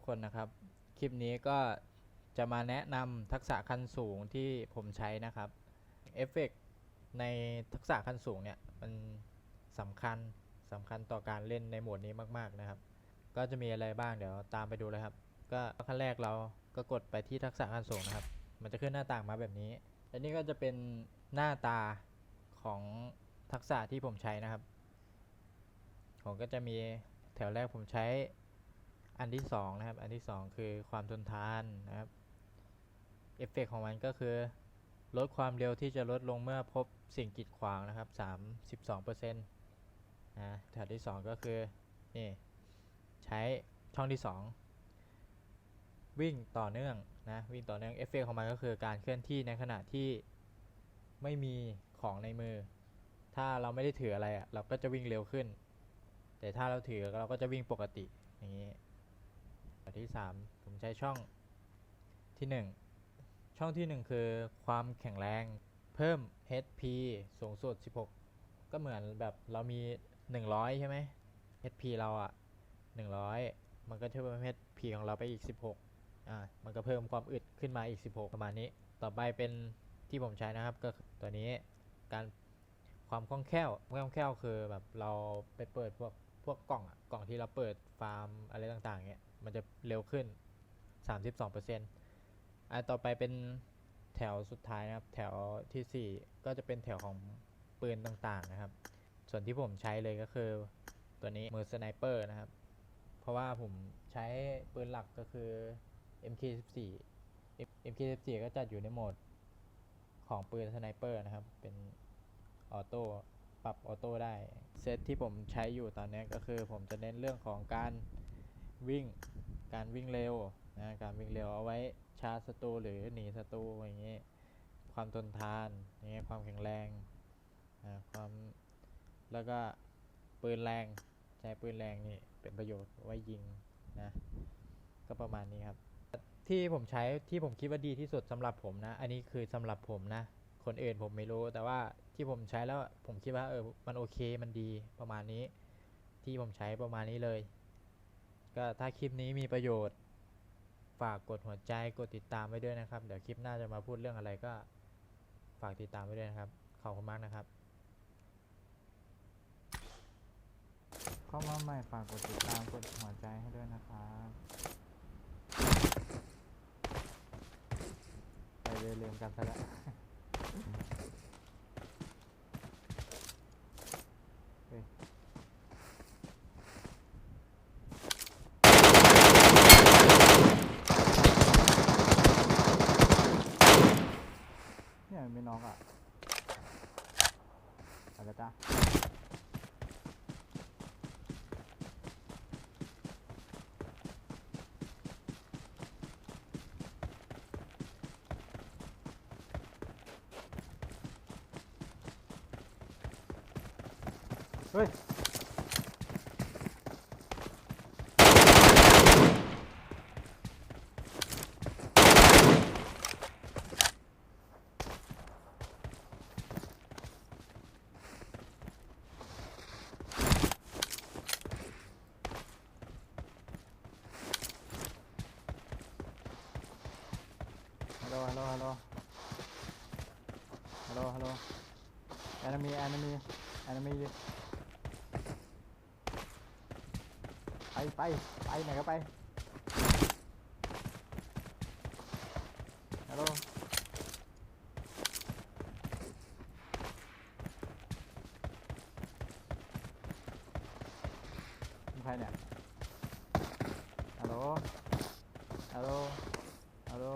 กคนนะครับ คลิปนี้ก็จะมาแนะนำทักษะขั้นสูงที่ผมใช้นะครับเอฟเฟกต์ในทักษะขั้นสูงเนี่ยมันสำคัญสำคัญต่อการเล่นในโหมดนี้มากๆนะครับ ก็จะมีอะไรบ้างเดี๋ยวตามไปดูเลยครับ ก็ขั้นแรกเราก็กดไปที่ทักษะขั้นสูงนะครับ มันจะขึ้นหน้าต่างมาแบบนี้ และนี่ก็จะเป็นหน้าตาของทักษะที่ผมใช้นะครับ ผมก็จะมีแถวแรกผมใช้ อันที่สองนะครับ อันที่สองคือความทนทานนะครับ เอฟเฟกต์ของมันก็คือ ลดความเร็วที่จะลดลงเมื่อพบสิ่งกีดขวางนะครับ32%นะแถวที่ 2 ก็คือ นี่ ใช้ช่องที่ 2 วิ่งต่อเนื่องนะ วิ่งต่อเนื่อง เอฟเฟกต์ของมันก็คือการเคลื่อนที่ในขณะที่ไม่มีของในมือ ถ้าเราไม่ได้ถืออะไรอะเราก็จะวิ่งเร็วขึ้น แต่ถ้าเราถือเราก็จะวิ่งปกติอย่างนี้ อันที่ 3 ผมใช้ช่องที่ 1 ช่องที่ 1 คือความแข็งแรงเพิ่ม HP สูงสุด 16 ก็เหมือนแบบเรามี 100 ใช่ไหม HP เราอะ100 มันก็จะเพิ่ม HP ของเราไปอีก 16 อ่า มันก็เพิ่มความอึดขึ้นมาอีก 16 ประมาณนี้ ต่อไปเป็นที่ผมใช้นะครับ ก็ตัวนี้การความคล่องแคล่วความคล่องแคล่วคือแบบเราไปเปิดพวกพวกกล่องอะกล่องที่เราเปิดฟาร์มอะไรต่างๆเนี้ย มันจะเร็วขึ้น 32%อ่าต่อไปเป็นแถวสุดท้ายนะครับ แถวทีสี่ 4 ก็จะเป็นแถวของปืนต่างๆนะครับ ส่วนที่ผมใช้เลยก็คือตัวนี้มือสไนเปอร์นะครับ เพราะว่าผมใช้ปืนหลักก็คือ MK14 MK14 ก็จัดอยู่ในโหมดของปืนสไนเปอร์นะครับ เป็นออโต้ปรับออโต้ได้ เซตที่ผมใช้อยู่ตอนนี้ก็คือผมจะเน้นเรื่องของการ วิ่ง การวิ่งเร็วนะการวิ่งเร็วเอาไว้ชาร์จศัตรูหรือหนีศัตรูอย่างนี้ความทนทานอย่างเงี้ยความแข็งแรงอ่าความแล้วก็ปืนแรงใช้ปืนแรงนี่เป็นประโยชน์ไว้ยิงนะก็ประมาณนี้ครับ ที่ผมใช้ที่ผมคิดว่าดีที่สุดสำหรับผมนะ อันนี้คือสำหรับผมนะ คนอื่นผมไม่รู้ แต่ว่าที่ผมใช้แล้วผมคิดว่าเออมันโอเคมันดีประมาณนี้ ที่ผมใช้ประมาณนี้เลย ก็ถ้าคลิปนี้มีประโยชน์ ฝากกดหัวใจกดติดตามไว้ด้วยนะครับ เดี๋ยวคลิปหน้าจะมาพูดเรื่องอะไรก็ฝากติดตามไว้ด้วยนะครับ ขอบคุณมากนะครับ เข้ามาใหม่ฝากกดติดตามกดหัวใจให้ด้วยนะครับไปเลยลืมกันซะแล้ว เฮ้ยเนี่ยมันไม่น็อกอะไปแล้วจ้า เฮ้ย ฮัลโหล ฮัลโหล ฮัลโหล ฮัลโหล ฮัลโหล enemy enemy enemy ไปไปไปไหนก็ไป ฮัลโหล มีใครเนี่ย ฮัลโหล ฮัลโหล ฮัลโหล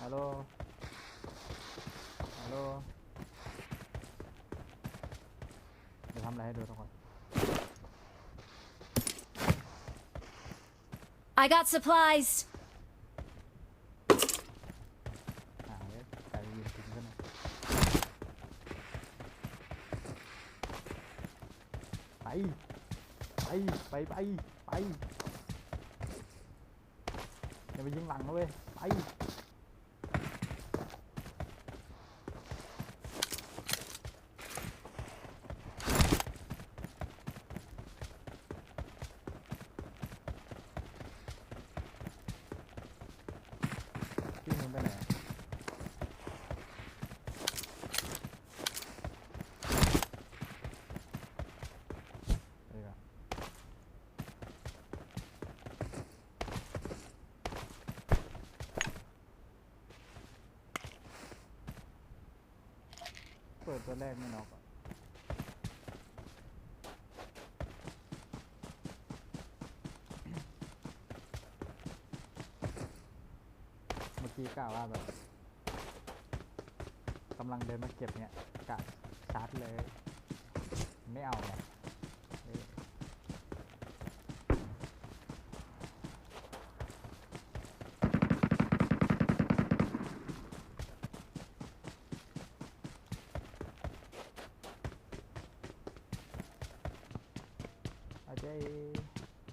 ฮัลโหล ฮัลโหล เดี๋ยวทำอะไรให้ดูทุกคน I got supplies. หาเลยไก่ยืนทิ้งขึ้นมาไป ไป ไป ไป ไปอย่าไปยิงหลังนะเว้ย ไป ไปไหนไปดีกว่าเปิด ตัวแรกไม่น็อกอะเมื่อกี้กล่าวว่าแบบกำลังเดินมาเก็บเนี่ยกะชาร์จเลย ไม่เอาไงเออ เอาใจ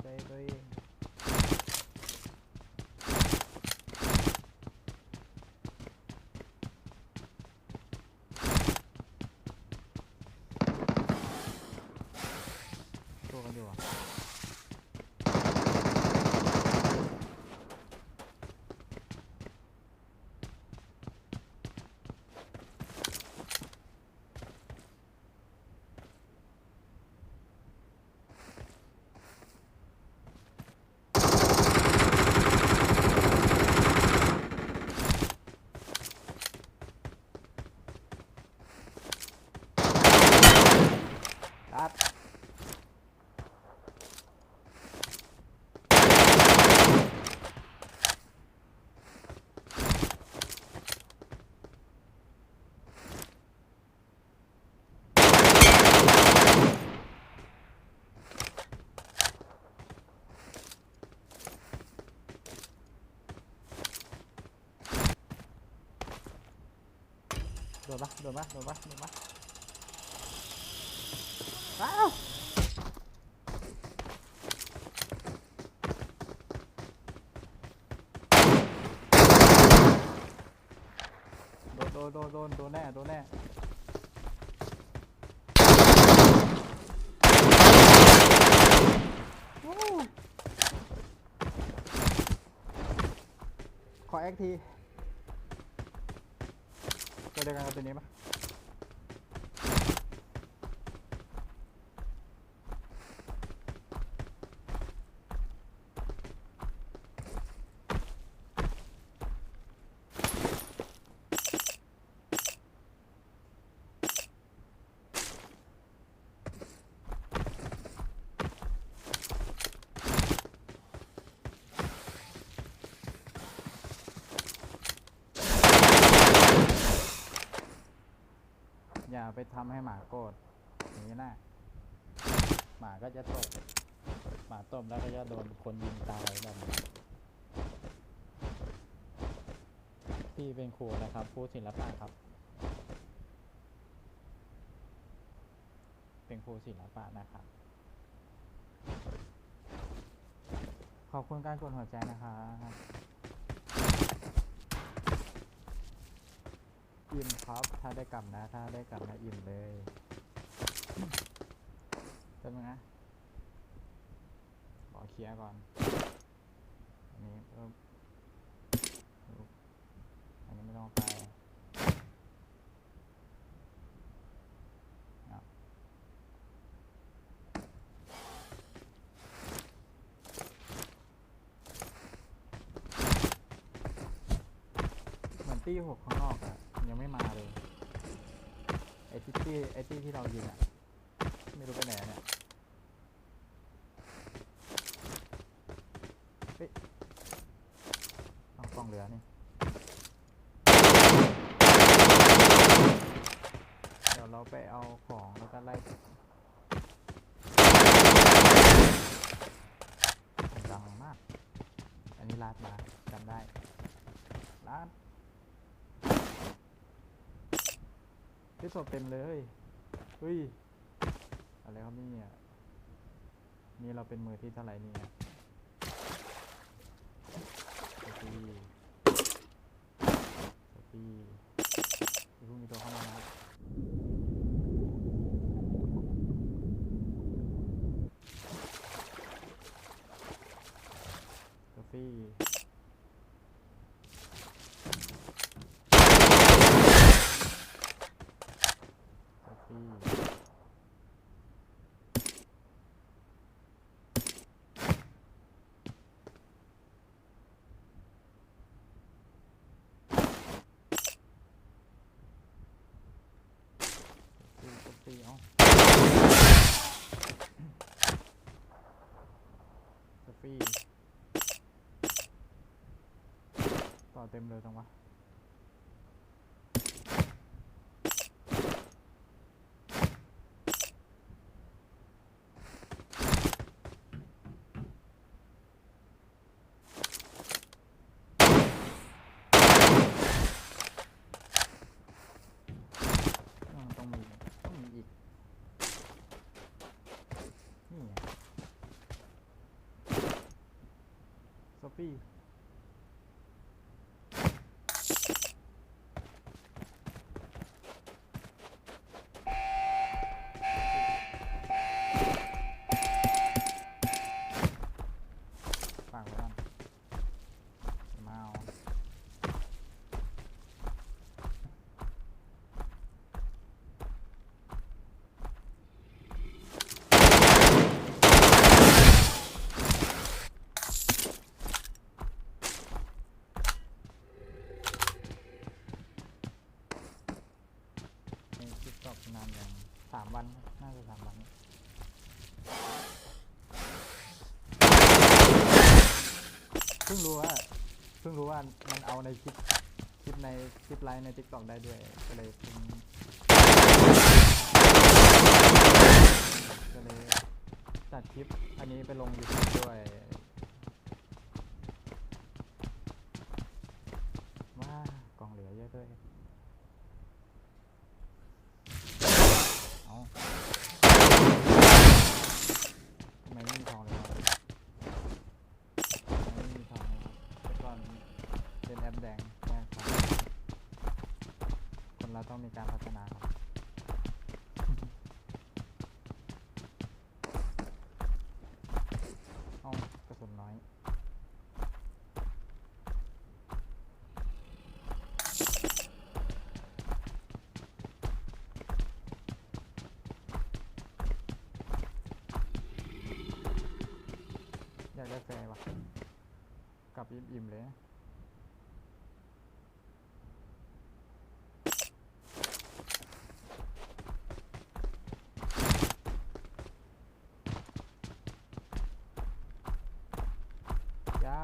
ใจตัวเองตัวกันอยู่อะ รัด โดนปะโดนปะโดนปะโดนป ตัวเดียวกันกับตัวนี้ปะ อย่าไปทำให้หมาโกรธอย่างนี้นะหมาก็จะตบหมาตบแล้วก็จะโดนคนยิงตายแบบนี้พี่เป็นครูนะครับครูศิลปะครับ เป็นครูศิลปะนะครับ ขอบคุณการกดหัวใจนะครับ อิ่มครับ ถ้าได้กลับนะ ถ้าได้กลับนะอิ่มเลยเป็นไงนะขอเคลียร์ก่อน อันนี้เพิ่มอันนี้ไม่ต้องไปเหมือนตีหกข้างนอกอะ ยังไม่มาเลย ไอ้ที่ตี้ไอ้ตี้ที่เรายิงอะ ไม่รู้ไปไหนเนี่ยเฮ้ยต้องกล้องเหลือนี่เดี๋ยวเราไปเอาของแล้วก็ไล่ดังมาก อันนี้ลาดมาจำได้ลาด ที่ศพเต็มเลยเฮ้ยอะไรครับเนี่ยนี่เราเป็นมือที่เท่าไหร่เนี่ยโซฟี เอ้าสฟีต่อเต็มเลยจังวะ ซอฟฟี่ฝากไว้ก่อนมาเอา ในทิกตอกนานอย่างสาม วันน่าจะสามวันเพิ่งรู้ว่าเพิ่งรู้ว่ามันเอาในคลิปคลิปในคลิปไลฟ์ในทิกตอกได้ด้วยก็เลยเพิ่งก็เลยจัดคลิปอันนี้ไปลงยูทูบด้วย ว้ากล่องเหลือเยอะด้วย เอาทำไมไม่มีทองเลยวะทำไมไม่มีทองเลยวะแต่ก่อนเป็นแอปแดงแม่ครับคนเราต้องมีการพัฒนาครับ เอากระสุนน้อย อยากได้แฟร์ว่ะ กลับอิ่มๆเลยนะยา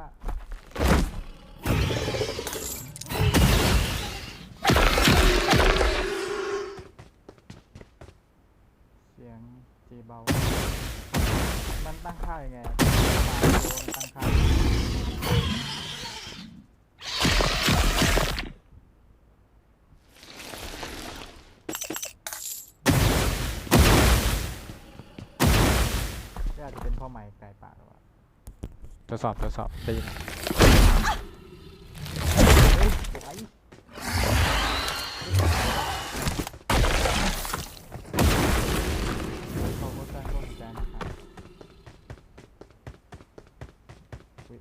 เสียงจีเบา มันตั้งค่ายังไงอะมาดูมันตั้งค่าก็อาจจะเป็นเพ่อใหม่ไก่ป่าหรือเปล่า ทดสอบทดสอบได้ยินเฮ้ยไอ้ขอบคุณการกดหัวใจนะครับอุ๊ย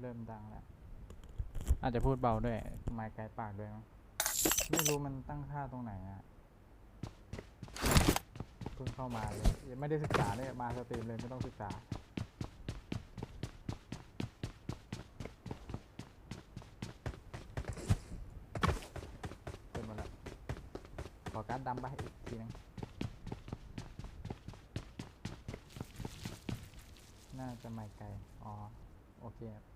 เริ่มดังแล้วอาจจะพูดเบาด้วยไม้ไกลปากด้วยมั้งไม่รู้มันตั้งค่าตรงไหนอะเพิ่งเข้ามาเลยยังไม่ได้ศึกษาเลยมาสตรีมเลยไม่ต้องศึกษาเปิดหมดแล้วขอการดดำไปอีกทีนึงน่าจะไม่ไกล อ๋อ โอเคครับ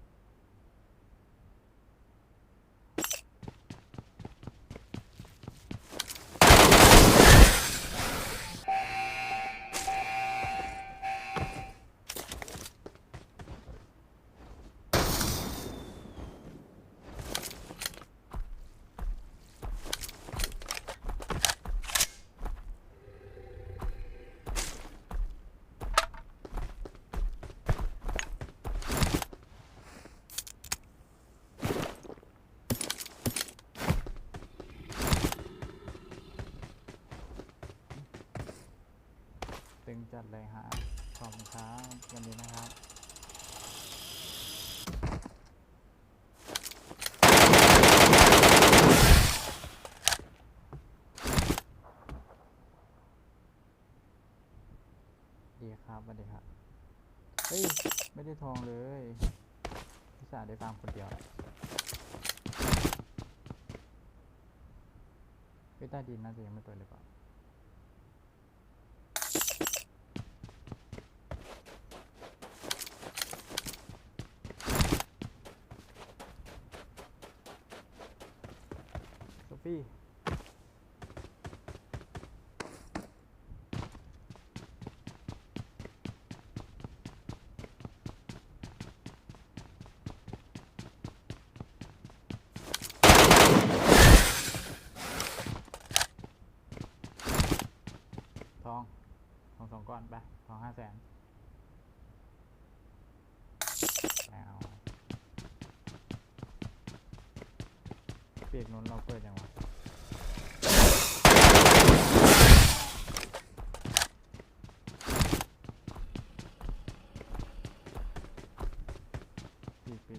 องเลยพิสาได้ฟังคนเดียวเวต้าดินน่าจะยังไม่เปิดเลยป่ะ อนไปขอห้าแสนแล้วเปียกนุ้นเราเปิดยังวะปี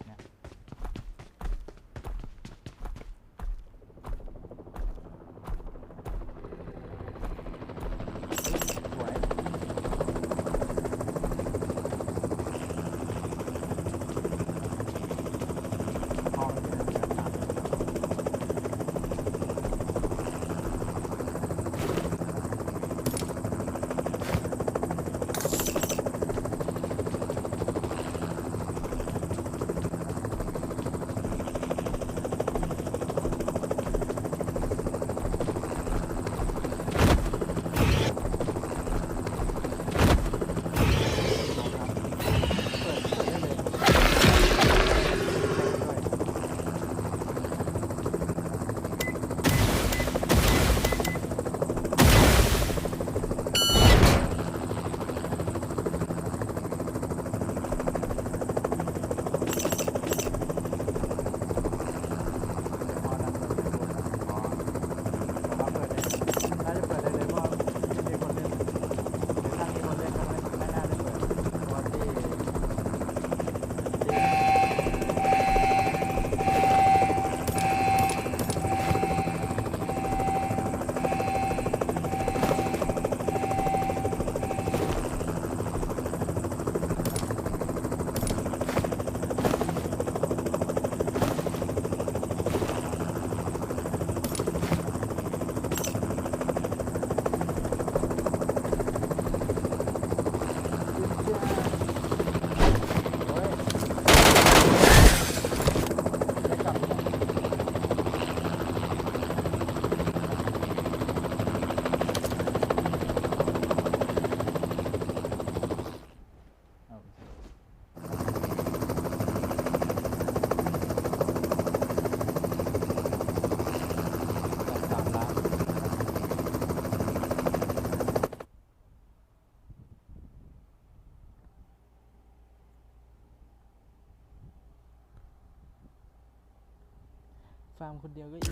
takut dia